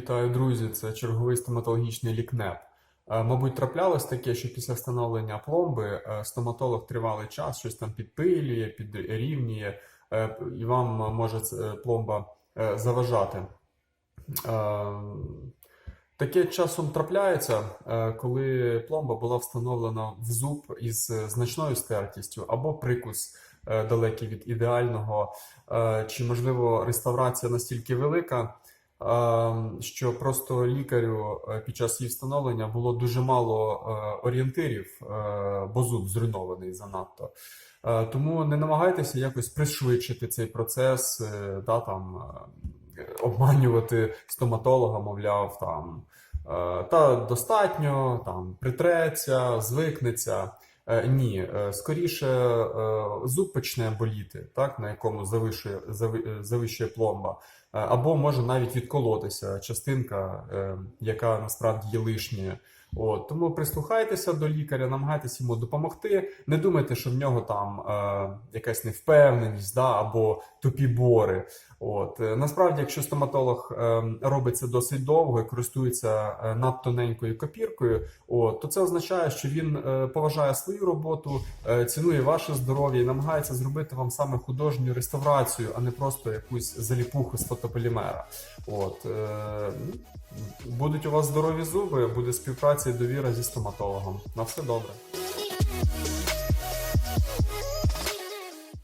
це черговий стоматологічний лікнеп. Е, Мабуть, траплялось таке, що після встановлення пломби е, стоматолог тривалий час щось там підпилює, підрівнює, е, і вам може пломба заважати. Таке часом трапляється, коли пломба була встановлена в зуб із значною стертістю або прикус далекий від ідеального, чи, можливо, реставрація настільки велика, що просто лікарю е, під час її встановлення було дуже мало е, орієнтирів, е, бо зуб зруйнований занадто. Тому не намагайтеся якось пришвидшити цей процес, да, там, обманювати стоматолога, мовляв, там, та достатньо, там, притреться, звикнеться. Е, Ні, е, скоріше е, зуб почне боліти, так, на якому завищує завищує пломба, або може навіть відколотися частинка, яка насправді є лишньою. От, тому прислухайтеся до лікаря, намагайтеся йому допомогти. Не думайте, що в нього там е, якась невпевненість да, або тупі бори. От, е, насправді, якщо стоматолог е, робить це досить довго і користується е, надтоненькою копіркою, от, то це означає, що він е, поважає свою роботу, е, цінує ваше здоров'я і намагається зробити вам саме художню реставрацію, а не просто якусь заліпуху з фотополімера. От, е, будуть у вас здорові зуби, буде співпраця і довіра зі стоматологом. На все добре.